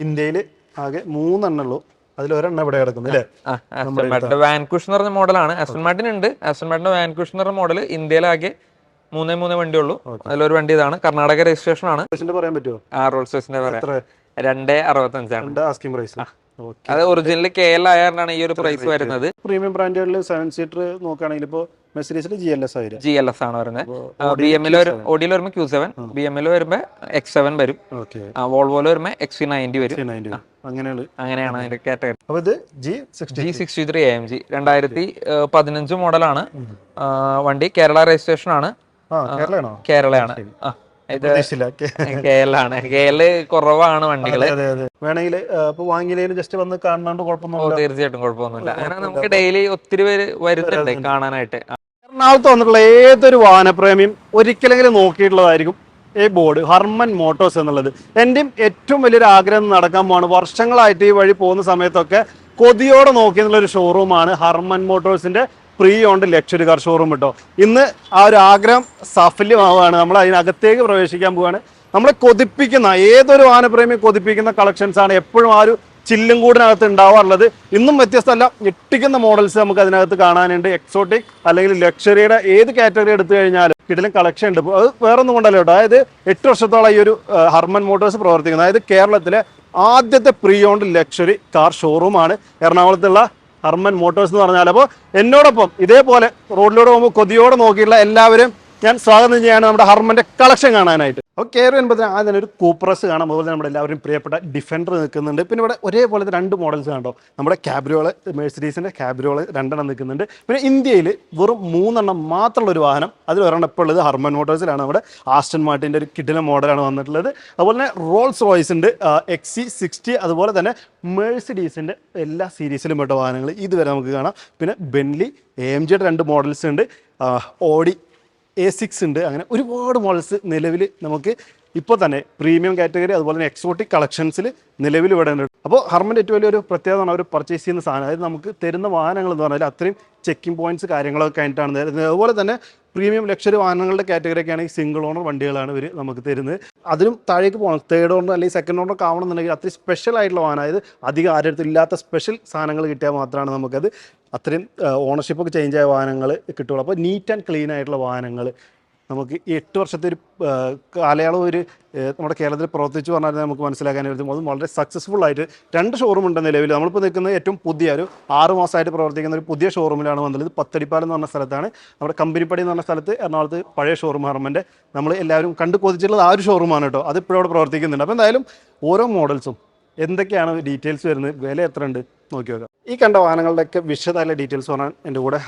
ഇന്ത്യയിൽ ആകെ മൂന്നെണ്ണ ഉള്ളൂ. അതിൽ ഒരെണ്ണം ഇവിടെ കിടക്കുന്നു അല്ലേ? വാൻകുഷ് എന്ന് പറഞ്ഞ മോഡലാണ്. ആസ്റ്റൺ മാർട്ടിൻ ഉണ്ട്. ആസ്റ്റൺ മാർട്ടിന്റെ വാൻകുഷ് എന്ന് പറഞ്ഞ മോഡൽ ഇന്ത്യയിലാകെ മൂന്നേ മൂന്നേ വണ്ടിയുള്ളൂ അതിലൊരു വണ്ടി ഇതാണ്. കർണാടക രജിസ്ട്രേഷൻ ആണ്. പറയാൻ പറ്റുമോ? ആ റോൾസ് റോയ്സിന്റെ പറയാം. എത്ര? രണ്ടേ അറുപത്തഞ്ചാണ് ആസ്കിംഗ് പ്രൈസ് അത് ഒറിജിനൽ കെ എൽ ആയതാണ് ഈ ഒരു പ്രൈസ് വരുന്നത്. പ്രീമിയം ബ്രാൻഡുകളിൽ സെവൻ സീറ്റർ നോക്കുകയാണെങ്കിൽ ഇപ്പോൾ ജി എൽ എസ് ആയിരം ജി എൽ എസ് ആണ് വരുന്നത്. ബി എമ്മിൽ ഓഡിയിൽ വരുമ്പോൾ ക്യൂ സെവൻ ബി എമ്മിൽ വരുമ്പോൾ എക്സ് സെവൻ വരും. വോൾവോയിൽ വരുമ്പോൾ എക്സ് നയന്റി വരും. അങ്ങനെയാണ്. അങ്ങനെയാണ് അതിന്റെ കാറ്റഗറി ഇത് G sixty G sixty three M G രണ്ടായിരത്തി പതിനഞ്ച് മോഡലാണ്. വണ്ടി കേരള രജിസ്ട്രേഷൻ ആണ്. കേരളയാണോ? കേരളയാണ്. ആ. ഇത് കേരളാണ് കേ- കെ ആണ് കെ കുറവാണ് വണ്ടികൾ വേണമെങ്കിൽ ജസ്റ്റ് വന്ന് കാണാണ്ട് ഓ കുഴപ്പമൊന്നുമില്ല തീർച്ചയായിട്ടും കുഴപ്പമൊന്നുമില്ല. അങ്ങനെ നമുക്ക് ഡെയിലി ഒത്തിരി പേര് വരുന്നുണ്ട് കാണാനായിട്ട്. എറണാകുളത്ത് വന്നിട്ടുള്ള ഏതൊരു വാഹനപ്രേമിയും ഒരിക്കലെങ്കിലും നോക്കിയിട്ടുള്ളതായിരിക്കും ഈ ബോർഡ് ഹർമൻ മോട്ടോഴ്സ് എന്നുള്ളത്. എന്റെയും ഏറ്റവും വലിയൊരു ആഗ്രഹം നടക്കാൻ പോവാണ്. വർഷങ്ങളായിട്ട് ഈ വഴി പോകുന്ന സമയത്തൊക്കെ കൊതിയോടെ നോക്കിയെന്നുള്ള ഒരു ഷോറൂമാണ് Harman മോട്ടോഴ്സിന്റെ pre owned luxury car showroom കേട്ടോ ഇന്ന് ആ ഒരു ആഗ്രഹം സാഫല്യമാവുകയാണ്. നമ്മൾ അതിനകത്തേക്ക് പ്രവേശിക്കാൻ പോവുകയാണ്. നമ്മളെ കൊതിപ്പിക്കുന്ന ഏതൊരു വാഹനപ്രേമി കൊതിപ്പിക്കുന്ന കളക്ഷൻസ് ആണ് എപ്പോഴും ആ ഒരു ചില്ലും കൂടിനകത്ത് ഉണ്ടാവാറുള്ളത്. ഇന്നും വ്യത്യസ്തമല്ല ഞെട്ടിക്കുന്ന മോഡൽസ് നമുക്ക് അതിനകത്ത് കാണാനുണ്ട്. എക്സോട്ടിക് അല്ലെങ്കിൽ ലക്ഷറിയുടെ ഏത് കാറ്റഗറി എടുത്തു കഴിഞ്ഞാലും കിടിലും കളക്ഷൻ ഉണ്ട്. അത് വേറെ ഒന്നും കൊണ്ടല്ലോ കേട്ടോ. അതായത് എട്ട് വർഷത്തോളം ഈ ഒരു ഹർമൻ മോട്ടോഴ്സ് പ്രവർത്തിക്കുന്നത് അതായത് കേരളത്തിലെ ആദ്യത്തെ പ്രീ ഓൺഡ് ലക്ഷറി കാർ ഷോറൂമാണ് എറണാകുളത്തുള്ള ഹർമൻ മോട്ടോഴ്സ് എന്ന് പറഞ്ഞാൽ അപ്പോൾ എന്നോടൊപ്പം ഇതേപോലെ റോഡിലൂടെ പോകുമ്പോൾ കൊതിയോടെ നോക്കിയിട്ടുള്ള എല്ലാവരും ഞാൻ സ്വാഗതം ചെയ്യാനാണ് നമ്മുടെ ഹർമന്റെ കളക്ഷൻ കാണാനായിട്ട്. അപ്പോൾ കയറി വരുമ്പോൾ ആദ്യം തന്നെ ഒരു കൂപ്രസ് കാണാം. അതുപോലെ നമ്മുടെ എല്ലാവരും പ്രിയപ്പെട്ട ഡിഫൻഡർ നിൽക്കുന്നുണ്ട്. പിന്നെ ഇവിടെ ഒരേപോലത്തെ രണ്ട് മോഡൽസ് കണ്ടോ നമ്മുടെ ക്യാബ്രിയോൾ മേഴ്സിഡീസിന്റെ ക്യാബ്രിയോൾ രണ്ടെണ്ണം നിൽക്കുന്നുണ്ട്. പിന്നെ ഇന്ത്യയിൽ വെറും മൂന്നെണ്ണം മാത്രമുള്ള ഒരു വാഹനം അതിൽ ഒരെണ്ണം ഇപ്പോൾ ഉള്ളത് ഹർമൻ മോട്ടോഴ്സിലാണ് നമ്മുടെ ആസ്റ്റൺ മാർട്ടിന്റെ ഒരു കിഡിലെ മോഡലാണ് വന്നിട്ടുള്ളത്. അതുപോലെ തന്നെ റോൾസ് റോയ്സിന്റെ എക്സ് എക്സി സിക്സ്റ്റി അതുപോലെ തന്നെ മേഴ്സിഡീസിന്റെ എല്ലാ സീരീസിലും പെട്ട വാഹനങ്ങൾ. ഇതുവരെ നമുക്ക് കാണാം. പിന്നെ ബെൻലി എ എം ജിയുടെ രണ്ട് മോഡൽസ് ഉണ്ട്. ഓഡി എ സിക്സ് ഉണ്ട്. അങ്ങനെ ഒരുപാട് മോഡൽസ് നിലവിൽ നമുക്ക് ഇപ്പോൾ തന്നെ പ്രീമിയം കാറ്റഗറി അതുപോലെ തന്നെ എക്സോട്ടിക് കളക്ഷൻസിൽ നിലവിൽ ഇവിടെ ഉണ്ട്. അപ്പോൾ ഹർമന്റെ ഏറ്റവും വലിയൊരു പ്രത്യേകതയാണ് അവർ പർച്ചേസ് ചെയ്യുന്ന സാധനം. അതായത് നമുക്ക് തരുന്ന വാഹനങ്ങൾ എന്ന് പറഞ്ഞാൽ അത്രയും ചെക്കിംഗ് പോയിന്റ്സ് കാര്യങ്ങളൊക്കെ ആയിട്ടാണ് തരുന്നത്. അതുപോലെ തന്നെ പ്രീമിയം ലക്ഷറി വാഹനങ്ങളുടെ കാറ്റഗറി ഒക്കെ ആണെങ്കിൽ സിംഗിൾ ഓണർ വണ്ടികളാണ് ഇവർ നമുക്ക് തരുന്നത്. അതിലും താഴേക്ക് പോകണം. തേർഡ് ഓണർ അല്ലെങ്കിൽ സെക്കൻഡ് ഓണർ ആവണമെന്നുണ്ടെങ്കിൽ അത്രയും സ്പെഷ്യൽ ആയിട്ടുള്ള വാഹനം. അതായത് അധികം ആരുടെ ഇല്ലാത്ത സ്പെഷ്യൽ സാധനങ്ങൾ കിട്ടിയാൽ മാത്രമാണ് നമുക്കത് അത്രയും ഓണർഷിപ്പ് ഒക്കെ ചേഞ്ച് ആയ വാഹനങ്ങൾ കിട്ടുള്ളൂ. അപ്പോൾ നീറ്റ് ആൻഡ് ക്ലീൻ ആയിട്ടുള്ള വാഹനങ്ങൾ നമുക്ക് ഈ എട്ട് വർഷത്തെ ഒരു കാലയളവ് ഒരു നമ്മുടെ കേരളത്തിൽ പ്രവർത്തിച്ചു പറഞ്ഞാൽ നമുക്ക് മനസ്സിലാക്കാൻ പറ്റും. അതും വളരെ സക്സസ്ഫുൾ ആയിട്ട് രണ്ട് ഷോറൂം ഉണ്ട് നിലവിൽ നമ്മളിപ്പോൾ നിൽക്കുന്നത് ഏറ്റവും പുതിയ ഒരു ആറ് മാസമായിട്ട് പ്രവർത്തിക്കുന്ന ഒരു പുതിയ ഷോറൂമിലാണ് വന്നത്. പത്തടിപ്പാലം എന്ന് പറഞ്ഞ സ്ഥലത്താണ്. നമ്മുടെ കമ്പനിപ്പടി എന്ന് പറഞ്ഞ സ്ഥലത്ത് എറണാകുളത്ത് പഴയ ഷോറൂം ഹർമന്റെ നമ്മൾ എല്ലാവരും കണ്ട് കൊതിച്ചിട്ടുള്ളത് ആ ഒരു ഷോറൂമാണ് കേട്ടോ. അത് ഇപ്പോഴും അവിടെ പ്രവർത്തിക്കുന്നുണ്ട്. അപ്പോൾ എന്തായാലും ഓരോ മോഡൽസും എന്തൊക്കെയാണ് ഡീറ്റെയിൽസ് വരുന്നത്? വില എത്ര ഉണ്ട് നോക്കി നോക്കാം. ഈ കണ്ട വാഹനങ്ങളുടെയൊക്കെ വിശദമായ ഡീറ്റെയിൽസ് പറഞ്ഞാൽ എന്റെ കൂടെ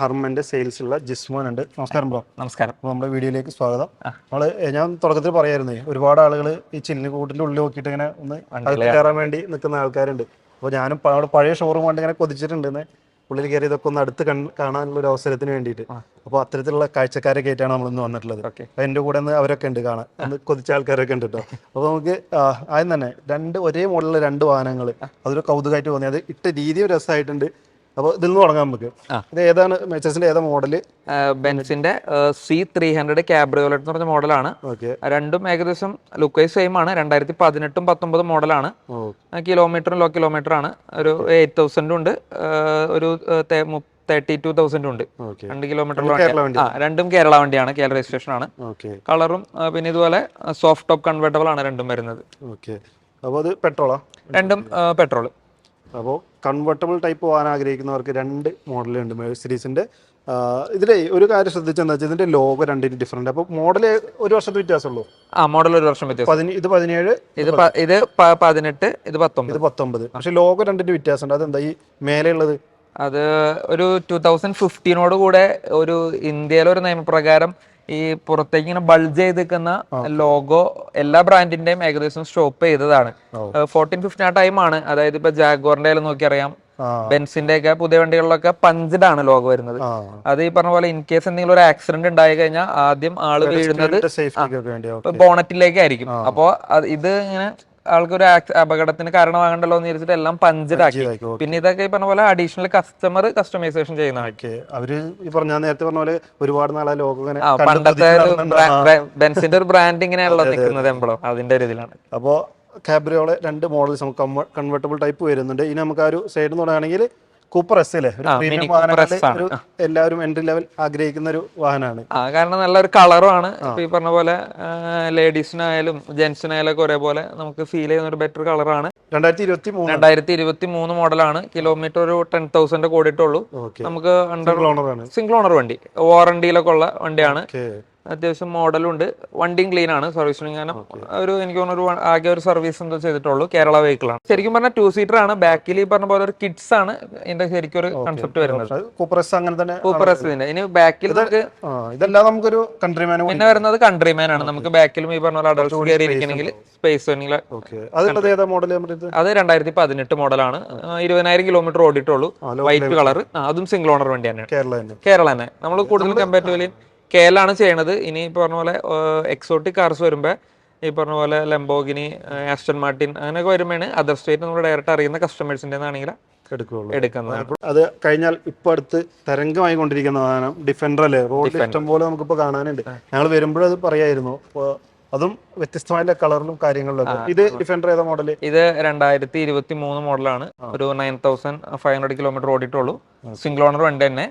സെയിൽസ് ഉള്ള ജിസ്മോൻ ഉണ്ട്. നമസ്കാരം ബ്രോ. നമസ്കാരം. അപ്പോൾ നമ്മുടെ വീഡിയോയിലേക്ക് സ്വാഗതം. നമ്മൾ ഞാൻ തുടക്കത്തിൽ പറയായിരുന്നു ഒരുപാട് ആളുകൾ ഈ ചില്ലിന് കൂട്ടിന്റെ ഉള്ളിൽ നോക്കിയിട്ട് ഇങ്ങനെ ഒന്ന് കയറാൻ വേണ്ടി നിൽക്കുന്ന ആൾക്കാരുണ്ട്. അപ്പോൾ ഞാനും അവിടെ പഴയ ഷോറൂം കൊണ്ട് ഇങ്ങനെ കൊതിച്ചിട്ടുണ്ട് ഉള്ളിൽ കയറി ഇതൊക്കെ ഒന്ന് അടുത്ത് കാണാനുള്ള ഒരു അവസരത്തിന് വേണ്ടിയിട്ട്. അപ്പോൾ അത്തരത്തിലുള്ള കാഴ്ചക്കാരൊക്കെ ആയിട്ടാണ് നമ്മൾ ഇന്ന് വന്നിട്ടുള്ളത്. അപ്പോൾ എന്റെ കൂടെ നിന്ന് അവരൊക്കെ ഉണ്ട് കാണാൻ. ഒന്ന് കൊതിച്ച ആൾക്കാരൊക്കെ ഉണ്ട് കേട്ടോ അപ്പോൾ നമുക്ക് ആദ്യം തന്നെ രണ്ട് ഒരേ മോഡലിലെ രണ്ട് വാഹനങ്ങൾ അതൊരു കൗതുകമായിട്ട് തോന്നി. അത് ഇട്ട രീതി ഒരു രസമായിട്ടുണ്ട്. അപ്പോൾ ഇതിൽ നിന്ന് തുടങ്ങാം നമുക്ക്. ഇത് ഏതാണ് മെച്ചസിന്റെ ഏതാ മോഡൽ? ബെൻസിന്റെ സി ത്രീ ഹൺഡ്രഡ് ക്യാബ്രിയോലറ്റ് എന്ന് പറഞ്ഞ മോഡലാണ്. രണ്ടും ഏകദേശം ലുക്ക് വൈസ് സെയിം ആണ്. രണ്ടായിരത്തി പതിനെട്ടും പത്തൊമ്പതും മോഡലാണ്. കിലോമീറ്ററും ലോ കിലോമീറ്റർ ആണ്. ഒരു എയ്റ്റ് തൗസൻഡും ഉണ്ട്. ഒരു തേർട്ടി ടു തൗസൻഡ് ഉണ്ട്. രണ്ട് കിലോമീറ്റർ രണ്ടും കേരള വണ്ടിയാണ്. കേരള രജിസ്ട്രേഷൻ ആണ്. കളറും പിന്നെ ഇതുപോലെ സോഫ്റ്റ് ടോപ്പ് കൺവേർട്ടബിൾ ആണ് രണ്ടും വരുന്നത്. അപ്പോൾ അത് പെട്രോളാ രണ്ടും പെട്രോൾ അപ്പോൾ കൺവെർട്ടബിൾ ടൈപ്പ് പോകാൻ ആഗ്രഹിക്കുന്നവർക്ക് രണ്ട് മോഡലുണ്ട് മേഴ്സിഡീസിന്റെ ഇതിലെ ഒരു കാര്യം ശ്രദ്ധിച്ചെന്ന് വെച്ചാൽ ഇതിന്റെ ലോഗോ രണ്ടിന് ഡിഫറെന്റ് അപ്പോൾ മോഡൽ ഒരു വർഷത്തെ വ്യത്യാസമുള്ളൂ? ആ മോഡൽ ഒരു വർഷം വ്യത്യാസം. ഇത് പതിനേഴ് ഇത് ഇത് പതിനെട്ട് ഇത് പത്തൊമ്പത്. ഇത് പത്തൊമ്പത്. പക്ഷേ ലോഗോ രണ്ടിന്റെ വ്യത്യാസമുണ്ട്. അതെന്താ ഈ മേലെയുള്ളത് അത് ഒരു ടൂ തൗസൻഡ് ഫിഫ്റ്റീനോട് കൂടെ ഒരു ഇന്ത്യയിലെ ഒരു നിയമപ്രകാരം ഈ പുറത്തേക്ക് ഇങ്ങനെ ബൾജ് ചെയ്ത് നിൽക്കുന്ന ലോഗോ എല്ലാ ബ്രാൻഡിന്റെയും ഏകദേശം സ്റ്റോപ്പ് ചെയ്തതാണ്. ഫോർട്ടീൻ ഫിഫ്റ്റീൻ ആ ടൈമാണ് അതായത് ഇപ്പൊ ജാഗോറിന്റെ നോക്കി നോക്കിയറിയാം ബെൻസിന്റെ ഒക്കെ പുതിയ വണ്ടികളിലൊക്കെ പഞ്ചഡ് ആണ് ലോഗോ വരുന്നത്. അത് ഈ പറഞ്ഞ പോലെ ഇൻ കേസ് എന്തെങ്കിലും ഒരു ആക്സിഡന്റ് ഉണ്ടായി കഴിഞ്ഞാൽ ആദ്യം ആൾ വീഴുന്നത് ബോണറ്റിലേക്കായിരിക്കും അപ്പോ ഇത് ഇങ്ങനെ ആൾക്കൊരു അപകടത്തിന് കാരണമാകണ്ടല്ലോ എന്ന് വിചാരിച്ചിട്ട് എല്ലാം പഞ്ചറാക്കി ആക്കി പിന്നെ ഇതൊക്കെ പറഞ്ഞ പോലെ അഡീഷണൽ കസ്റ്റമർ കസ്റ്റമൈസേഷൻ ചെയ്യുന്ന. അവർ പറഞ്ഞ നേരത്തെ പറഞ്ഞ പോലെ ഒരുപാട് നാളെ പണ്ടത്തെ ബെൻസിന്റെ ഒരു ബ്രാൻഡ് ഇങ്ങനെയാണല്ലോ നിൽക്കുന്നത് എമ്പളോ? അതിന്റെ ഒരു ഇതിലാണ്. അപ്പോൾ കാബ്രിയോളെ രണ്ട് മോഡൽസ് നമുക്ക് കൺവെർട്ടബിൾ ടൈപ്പ് വരുന്നുണ്ട്. ഇനി നമുക്ക് ആ ഒരു സൈഡ് എന്ന് പറയുകയാണെങ്കിൽ കൂപ്പർ എസ് അല്ലേ? ഒരു പ്രീമിയം വാഹനങ്ങളിൽ എല്ലാവരും എൻട്രി ലെവൽ ആഗ്രഹിക്കുന്ന ഒരു വാഹനമാണ്. ആ കാരണം നല്ലൊരു കളറുമാണ് ആണ്. ഈ പറഞ്ഞ പോലെ ലേഡീസിനായാലും ജെന്റ്സിനായാലും ഒക്കെ ഒരേപോലെ നമുക്ക് ഫീൽ ചെയ്യുന്ന ഒരു ബെറ്റർ കളറാണ് രണ്ടായിരത്തി ഇരുപത്തി മൂന്ന് രണ്ടായിരത്തി ഇരുപത്തി മൂന്ന് മോഡലാണ് കിലോമീറ്റർ ഒരു ടെൻ തൗസൻഡ് കൂടിയിട്ടുള്ളൂ നമുക്ക് സിംഗിൾ ഓണർ വണ്ടി. വാറണ്ടിയിലൊക്കെ ഉള്ള വണ്ടിയാണ്. അത്യാവശ്യം മോഡലുണ്ട്. വണ്ടിയും ക്ലീൻ ആണ്. സർവീസ് ഞാൻ ഒരു എനിക്ക് തോന്നുന്നു ഒരു ആകെ ഒരു സർവീസ് എന്തോ ചെയ്തിട്ടുള്ളൂ. കേരള വെഹിക്കിൾ ആണ്. ശരിക്കും പറഞ്ഞാൽ ടു സീറ്റർ ആണ്. ബാക്കിൽ ഈ പറഞ്ഞ പോലെ ഒരു കിഡ്സ് ആണ് ഇതിന്റെ ശരിക്കും ഒരു കൺസെപ്റ്റ് വരുന്നത്. കൂപ്പറസ് അങ്ങനെ തന്നെ കൂപ്പറസ് ഇതിന്റെ. ഇനി ബാക്കിൽ നമുക്ക് ഇതെല്ലാം നമുക്കൊരു കൺട്രിമാൻ പിന്നെ വരുന്നത് കൺട്രിമാൻ ആണ്. നമുക്ക് ബാക്കിലും ഈ പറഞ്ഞ പോലെ അഡൾട്ട് കയറി ഇരിക്കണമെങ്കിൽ സ്പേസ് മോഡൽ അത് രണ്ടായിരത്തി പതിനെട്ട് മോഡലാണ് ഇരുപതിനായിരം കിലോമീറ്റർ ഓടിയിട്ടുള്ളൂ. വൈറ്റ് കളർ അതും സിംഗിൾ ഓണർ വണ്ടി തന്നെയാണ് കേരള തന്നെ. കേരള തന്നെ. നമ്മൾ കൂടുതൽ കമ്പാരിറ്റീവ്ലി കേരളാണ് ചെയ്യണത്. ഇനി ഈ പറഞ്ഞ പോലെ എക്സോട്ടിക് കാർസ് വരുമ്പോൾ ഈ പറഞ്ഞ പോലെ ലംബോഗിനി ആസ്റ്റൺ മാർട്ടിൻ അങ്ങനെയൊക്കെ വരുമ്പോഴാണ് അതർ സ്റ്റേറ്റ് നമ്മൾ ഡയറക്റ്റ് അറിയുന്ന കസ്റ്റമേഴ്സിന്റെ ആണെങ്കിൽ എടുക്കുന്നത്. അത് കഴിഞ്ഞാൽ ഇപ്പൊ അടുത്ത് തരംഗമായി കൊണ്ടിരിക്കുന്ന വാഹനം ഡിഫൻഡർ അല്ലേ? റോഡ് ഇഷ്ടം പോലെ നമുക്കിപ്പോ കാണാനുണ്ട്. ഞങ്ങൾ വരുമ്പോഴത് പറയായിരുന്നു. അതും വ്യത്യസ്തമായ കളറിലും കാര്യങ്ങളിലും ഇത് ഡിഫൻഡർ ഏതാ മോഡൽ ഇത് രണ്ടായിരത്തി ഇരുപത്തി മൂന്ന് മോഡലാണ് ഒരു nine thousand five hundred kilometre ഓടിയിട്ടുള്ളൂ. Single owner വണ്ടി തന്നെ.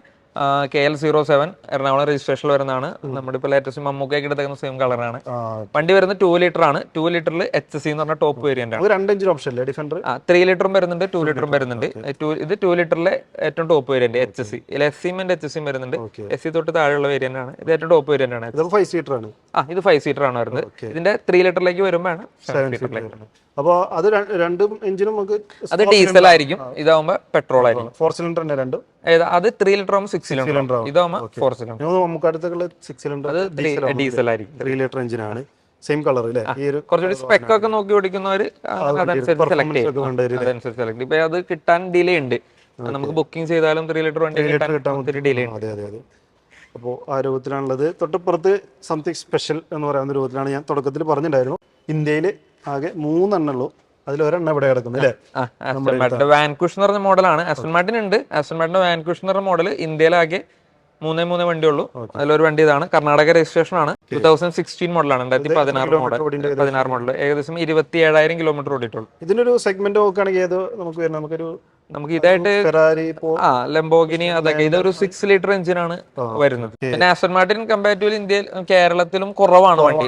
K L zero seven Ernakulam രജിസ്ട്രേഷനിൽ വരുന്നതാണ്. നമ്മുടെ ഇപ്പോൾ ലേറ്റസ്റ്റ് മമ്മൂക്കൊക്കെ എടുത്തേക്കുന്ന സെയിം കളറാണ് വണ്ടി വരുന്നത് ടു ലിറ്റർ ആണ്. ടു ലിറ്ററിൽ എച്ച് സി എന്ന് പറഞ്ഞ ടോപ്പ് വേരിയന്റ് ആണ്. രണ്ട് ഇഞ്ചിന് ഓപ്ഷൻ അല്ലേ ഡിഫൻഡർ ആ ത്രീ ലിറ്ററും വരുന്നുണ്ട് ടു ലിറ്ററും വരുന്നുണ്ട്. ഇത് ടു ലിറ്ററിലെ ഏറ്റവും ടോപ്പ് വേരിയന്റ് എച്ച് സി ഇതിൽ എസ് സിയും എച്ച് സിയും വരുന്നുണ്ട്. എസ് സി തൊട്ട് താഴെയുള്ള വേരിയന്റ് ആണ്. ഇത് ഏറ്റവും ടോപ്പ് വേരിയന്റ് ആണ്. ഇത് ഫൈവ് സീറ്റർ ആണ്. ആ ഇത് ഫൈവ് സീറ്റർ ആണ് വരുന്നത്. ഇതിന്റെ ത്രീ ലിറ്ററിലേക്ക് വരുമ്പോഴാണ് സെവൻ സീറ്ററിലേക്ക് അപ്പോൾ അത് രണ്ട് എഞ്ചിനും നമുക്ക് അത് ഡീസൽ ആയിരിക്കും. ഇതാവുമ്പോ പെട്രോൾ ആയിരിക്കും. ഫോർ സിലിണ്ടർ തന്നെ രണ്ടും. അത് ത്രീ ലിറ്റർ ആകുമ്പോൾ സിക്സ് സിലിണ്ടർ. ഫോർ സിലിണ്ടർ നമുക്ക് അടുത്തുള്ള സിക്സ് സിലിണ്ടർ അത് ഡീസൽ ആയിരിക്കും. ത്രീ ലിറ്റർ എഞ്ചിനാണ് സെയിം കളർ അല്ലേ? ഈ ഒരു കുറച്ചുകൂടി സ്പെക്ക് ഒക്കെ നോക്കി അതനുസരിച്ച് സെലക്ട് ചെയ്യും. ഇപ്പൊ അത് കിട്ടാൻ ഡിലേ ഉണ്ട്. നമുക്ക് ബുക്കിംഗ് ചെയ്താലും ത്രീ ലിറ്റർ വണ്ടി കിട്ടാൻ ഡിലേ അതെ അതെ അതെ. അപ്പോൾ ആ രൂപത്തിലാണുള്ളത്. തൊട്ടപ്പുറത്ത് സംതിങ് സ്പെഷ്യൽ എന്ന് പറയുന്ന രൂപത്തിലാണ് ഞാൻ തുടക്കത്തിൽ പറഞ്ഞിട്ടുണ്ടായിരുന്നു. ഇന്ത്യയിൽ ആകെ മൂന്നെണ്ണം ഒരെണ്ണം ഇവിടെ കിടക്കുന്നു അല്ലേ? വാൻകുഷ് എന്ന് പറഞ്ഞ മോഡലാണ്. ആസ്റ്റൺ മാർട്ടിൻ ഉണ്ട് ആസ്റ്റൺ മാർട്ടിന്റെ വാൻകുഷ് എന്ന് പറഞ്ഞ മോഡൽ ഇന്ത്യയിലാകെ മൂന്നേ മൂന്നേ വണ്ടിയുള്ളൂ. അതിലൊരു വണ്ടി ഇതാണ്. കർണാടക രജിസ്ട്രേഷൻ ആണ് ടൂ തൗസൻഡ് സിക്സ്റ്റീൻ മോഡലാണ് രണ്ടായിരത്തി പതിനാറ് മോഡൽ പതിനാറ് മോഡൽ ഏകദേശം ഇരുപത്തി ഏഴായിരം കിലോമീറ്റർ ഓടിയിട്ടുള്ളൂ. ഇതിനൊരു സെഗ്മെന്റ് നോക്കുകയാണെങ്കിൽ ഏത് നമുക്ക് വരുന്നത് നമുക്കൊരു നമുക്ക് ഇതായിട്ട് ആ ലംബോഗിനി അതൊക്കെ. ഇതൊരു സിക്സ് ലിറ്റർ എഞ്ചിനാണ് വരുന്നത്. പിന്നെ ആസ്റ്റൺ മാർട്ടിൻ കമ്പാരിറ്റീവ്ലി ഇന്ത്യയിൽ കേരളത്തിലും കുറവാണ് വണ്ടി.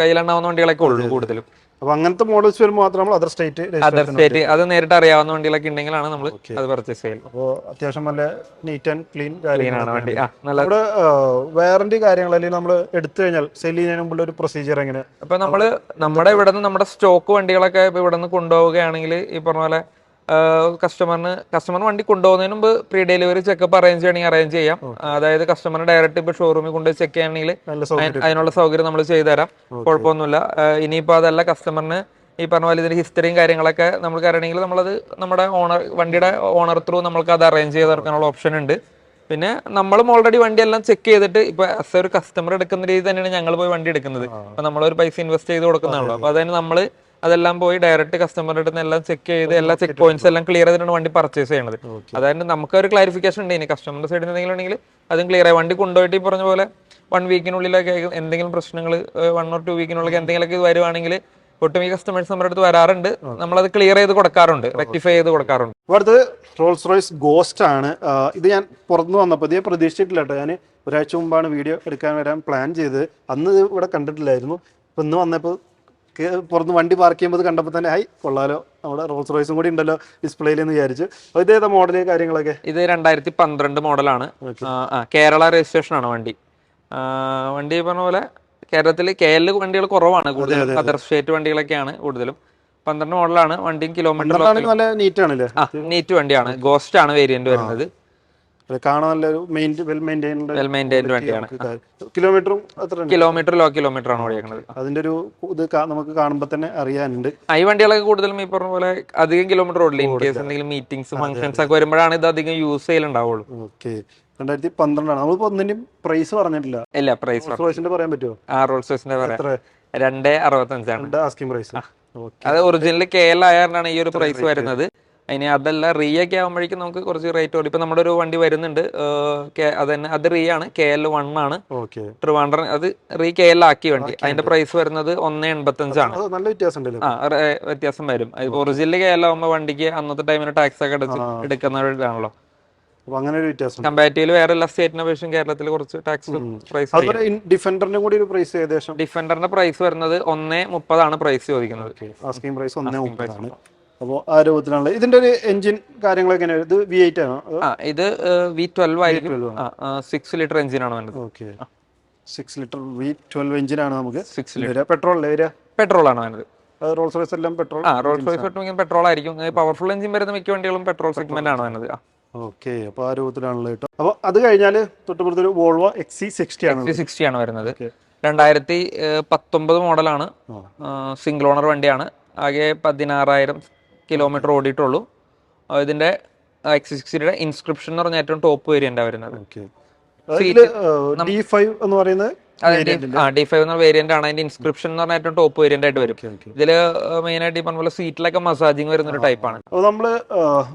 കയ്യിലുണ്ടാവുന്ന വണ്ടികളൊക്കെ ഉള്ളൂ കൂടുതലും. അപ്പോൾ അങ്ങനത്തെ മോഡൽസ് വരുമ്പോൾ മാത്രം നമ്മൾ അതർ സ്റ്റേറ്റ് അതർ സ്റ്റേറ്റ് അത് നേരിട്ട് അറിയാവുന്ന വണ്ടികളൊക്കെ ഉണ്ടെങ്കിലാണ് നമ്മൾ അത് പർച്ചേസ് ചെയ്യുന്നത് അപ്പോൾ അത്യാവശ്യം നല്ല നീറ്റ് ആൻഡ് ക്ലീൻ കാര്യങ്ങളാണ് വണ്ടി. നല്ല നമ്മുടെ വാറന്റി കാര്യങ്ങൾ അല്ലെങ്കിൽ നമ്മൾ എടുത്തു കഴിഞ്ഞാൽ സെൽ ചെയ്യുന്നതിന് മുമ്പുള്ള ഒരു പ്രൊസീജിയർ എങ്ങനെ? അപ്പൊ നമ്മൾ നമ്മുടെ ഇവിടെ നിന്ന് നമ്മുടെ സ്റ്റോക്ക് വണ്ടികളൊക്കെ ഇപ്പൊ ഇവിടെ നിന്ന് കൊണ്ടുപോവുകയാണെങ്കിൽ ഈ പറഞ്ഞ പോലെ കസ്റ്റമറിന് കസ്റ്റമർ വണ്ടി കൊണ്ടുപോകുന്നതിന് മുമ്പ് പ്രീ ഡെലിവറി ചെക്കപ്പ് അറേഞ്ച് ചെയ്യണമെങ്കിൽ അറേഞ്ച് ചെയ്യാം. അതായത് കസ്റ്റമറിന് ഡയറക്റ്റ് ഇപ്പൊ ഷോറൂമിൽ കൊണ്ടുപോയി ചെക്ക് ചെയ്യണമെങ്കിൽ അതിനുള്ള സൗകര്യം നമ്മൾ ചെയ്തു തരാം കുഴപ്പമൊന്നുമില്ല. ഇനിയിപ്പോ അതല്ല കസ്റ്റമറിന് ഈ പറഞ്ഞ പോലെ ഇതിന്റെ ഹിസ്റ്ററിയും കാര്യങ്ങളൊക്കെ നമുക്ക് അറിയണമെങ്കിൽ നമ്മളത് നമ്മുടെ ഓണർ വണ്ടിയുടെ ഓണർ ത്രൂ നമ്മൾക്ക് അത് അറേഞ്ച് ചെയ്ത് ഇറക്കാനുള്ള ഓപ്ഷൻ ഉണ്ട്. പിന്നെ നമ്മളും ഓൾറെഡി വണ്ടി എല്ലാം ചെക്ക് ചെയ്തിട്ട് ഇപ്പൊ ആസ് ഒരു കസ്റ്റമർ എടുക്കുന്ന രീതി തന്നെയാണ് ഞങ്ങൾ പോയി വണ്ടി എടുക്കുന്നത്. അപ്പൊ നമ്മളൊരു പൈസ ഇൻവെസ്റ്റ് ചെയ്ത് കൊടുക്കുന്നതാണല്ലോ. അപ്പൊ അതായത് നമ്മൾ അതെല്ലാം പോയി ഡയറക്റ്റ് കസ്റ്റമറുടെ അടുത്ത് എല്ലാം ചെക്ക് ചെയ്ത് എല്ലാ ചെക്ക് പോയിന്റ്സ് എല്ലാം ക്ലിയർ ചെയ്തിട്ടാണ് വണ്ടി പർച്ചേസ് ചെയ്യണത്. അതായത് നമുക്ക് ഒരു ക്ലാരിഫിക്കേഷൻ ഉണ്ട് ഇനി കസ്റ്റമറിന്റെ സൈഡിൽ എന്തെങ്കിലും ഉണ്ടെങ്കിൽ അതും ക്ലിയർ ആയി. വണ്ടി കൊണ്ടുപോയിട്ട് ഈ പറഞ്ഞ പോലെ വൺ വീക്കിനുള്ളിലൊക്കെ എന്തെങ്കിലും പ്രശ്നങ്ങൾ വൺ ഓർ ടു വീക്കിനുള്ളിൽ എന്തെങ്കിലുമൊക്കെ വരുവാണെങ്കിൽ ഒട്ടുമിക്ക കസ്റ്റമേഴ്സ് നമ്മുടെ അടുത്ത് വരാറുണ്ട്. നമ്മളത് ക്ലിയർ ചെയ്ത് കൊടുക്കാറുണ്ട്. റെക്ടിഫൈ ചെയ്ത് കൊടുക്കാറുണ്ട്. അടുത്തത് റോൾസ് റോയ്സ് ഗോസ്റ്റ് ആണ്. ഇത് ഞാൻ പുറത്തുനിന്ന് വന്നപ്പോൾ ഞാൻ പ്രതീക്ഷിച്ചിട്ടില്ല കേട്ടോ. ഞാൻ ഒരാഴ്ച മുമ്പാണ് വീഡിയോ എടുക്കാൻ വരാൻ പ്ലാൻ ചെയ്ത് അന്ന് ഇവിടെ കണ്ടിട്ടില്ലായിരുന്നു. ഇപ്പം ഇന്ന് വന്നപ്പോൾ പുറത്ത് വണ്ടി പാർക്ക് ചെയ്യുമ്പോൾ കണ്ടപ്പോൾ തന്നെ ആയി കൊള്ളാലോ. നമ്മുടെ റോൾസ് റോയ്സും കൂടി ഉണ്ടല്ലോ ഡിസ്പ്ലേയിൽ എന്ന് വിചാരിച്ചു. അപ്പോൾ ഇതേതാ മോഡൽ കാര്യങ്ങളൊക്കെ? ഇത് രണ്ടായിരത്തി പന്ത്രണ്ട് മോഡലാണ് കേരള രജിസ്ട്രേഷൻ ആണ് വണ്ടി. വണ്ടി പറഞ്ഞ പോലെ കേരളത്തിൽ കെ എൽ വണ്ടികൾ കുറവാണ്. കൂടുതലും അതർ സ്റ്റേറ്റ് വണ്ടികളൊക്കെയാണ് കൂടുതലും. പന്ത്രണ്ട് മോഡലാണ് വണ്ടിയും കിലോമീറ്റർ നീറ്റ് വണ്ടിയാണ്. ഗോസ്റ്റ് ആണ് വേരിയന്റ് വരുന്നത്. കാണാൻ നല്ലൊരു വെൽ മെയിന്റൈൻഡ് വെൽ മെയിന്റൈൻഡ് വണ്ടിയാണ്. കിലോമീറ്ററും എത്ര കിലോമീറ്റർ ലോ കിലോമീറ്റർ ആണ് ഓടിക്കുന്നത് അതിന്റെ ഒരു ഇത് നമുക്ക് കാണുമ്പോൾ തന്നെ അറിയാനുണ്ട്. ഈ വണ്ടികളൊക്കെ കൂടുതലും ഈ പറഞ്ഞ പോലെ അധികം കിലോമീറ്റർ ഓടില്ല. ഇൻ കേസ് എന്തെങ്കിലും മീറ്റിംഗ്സ് ഫംഗ്ഷൻസ് ഒക്കെ വരുമ്പോഴാണ് ഇത് അധികം യൂസ് ചെയ്യലുണ്ടാവുള്ളൂ. ഓക്കെ. രണ്ടായിരത്തി പന്ത്രണ്ടാണ് നമ്മളിപ്പോ ഒന്നിന്റെയും പ്രൈസ് പറഞ്ഞിട്ടില്ല. ഇല്ല പ്രൈസ് റോൾസിന്റെ പറയാൻ പറ്റുമോ ആ റോൾസ് റോയ്സിന്റെ പറയാം. രണ്ട് അറുപത്തഞ്ചാണ്. ആസ്കിംഗ് പ്രൈസ് അത് ഒറിജിനൽ കെ എൽ ആയതുകൊണ്ടാണ് ഈ ഒരു പ്രൈസ് വരുന്നത്. അതിന് അതല്ല റീ ഒക്കെ ആകുമ്പോഴേക്കും നമുക്ക് കുറച്ച് റേറ്റ് കുറയും ഇപ്പൊ നമ്മുടെ ഒരു വണ്ടി വരുന്നുണ്ട് അത് തന്നെ അത് റീ ആണ് കെ എൽ വൺ ആണ്. ട്രിവാൻഡർ ട്രിവാൻഡ്രം അത് റീ കെ എൽ ആക്കി വണ്ടി. അതിന്റെ പ്രൈസ് വരുന്നത് ഒന്ന് എൺപത്തി അഞ്ചാണ് നല്ല വ്യത്യാസം വ്യത്യാസം വരും. ഒറിജിനൽ കെ എൽ ആകുമ്പോൾ വണ്ടിക്ക് അന്നത്തെ ടൈമിന് ടാക്സ് ഒക്കെ അടച്ച് എടുക്കുന്ന ഒരു ഇതാണല്ലോ. അങ്ങനെ ഒരു വ്യത്യാസം. കമ്പാരിറ്റീവ് വേറെ എല്ലാ സ്റ്റേറ്റിനെ അപേക്ഷിച്ചും കേരളത്തിൽ കുറച്ച് ടാക്സ് പ്രൈസ് അതുപോലെ ഡിഫൻഡറിന്റെ കൂടി ഒരു പ്രൈസ് ഏകദേശം ഡിഫൻഡറിന്റെ പ്രൈസ് വരുന്നത് ഒന്നേ മുപ്പതാണ് പ്രൈസ് ചോദിക്കുന്നത്. ആസ്കിംഗ് പ്രൈസ് ഒന്നേ മുപ്പതാണ്. അപ്പോൾ ആ രൂപത്തിലാണല്ലോ? ഇതിന്റെ ഒരു എഞ്ചിൻ കാര്യങ്ങളൊക്കെ എങ്ങനെയാണ് ഇത് വി എയ്റ്റ് ആണോ? ആ ഇത് വി ട്വൽവ് ആയിരിക്കും. സിക്സ് ലിറ്റർ എഞ്ചിനാണ് വേണ്ടത്. Okay. Six litre V twelve engine ആണ് നമുക്ക്? സിക്സ് ലിറ്റർ പെട്രോൾ അല്ലേ? വരിക. പെട്രോൾ ആണ് അത് റോൾസ് റോയ്സ് എല്ലാം പെട്രോൾ ആ റോൾസ് റോയ്സ് പെട്രോൾ പെട്രോൾ ആയിരിക്കും. പവർഫുൾ എഞ്ചിൻ വരുന്ന മിക്ക വണ്ടികളും പെട്രോൾ സെഗ്മെന്റ് ആണ് വേണ്ടത്. ഓക്കെ അപ്പോൾ ആ രൂപത്തിലാണല്ലോ കേട്ടോ. അപ്പോൾ അത് കഴിഞ്ഞാൽ തൊട്ടുപുറത്ത് ഒരു വോൾവോ എക്സ് സിക്സ്റ്റി ആണ് സിക്സ്റ്റി ആണ് വരുന്നത്. രണ്ടായിരത്തി പത്തൊമ്പത് മോഡലാണ് സിംഗിൾ ഓണർ വണ്ടിയാണ്. ആകെ പതിനാറായിരം കിലോമീറ്റർ ഓടിയിട്ടുള്ളൂ. ഇതിന്റെ എക്സ് സിക്സ്റ്റിയുടെ ഇൻസ്ക്രിപ്ഷൻ എന്ന് പറഞ്ഞ ഏറ്റവും ടോപ്പ് വേരിയന്റ് വരുന്നത്. എന്ന് പറയുന്നത് ഡി ഫൈവ് എന്ന വേരിയന്റ് ആണ്. അതിന്റെ ഇൻസ്ക്രിപ്ഷൻ എന്ന് പറഞ്ഞ ഏറ്റവും ടോപ്പ് വേരിയന്റ് ആയിട്ട് വരും. ഇതിൽ മെയിൻ ആയിട്ട് ഈ പറഞ്ഞ പോലെ സീറ്റിലൊക്കെ മസാജിങ് വരുന്ന ഒരു ടൈപ്പാണ് അപ്പോൾ നമ്മൾ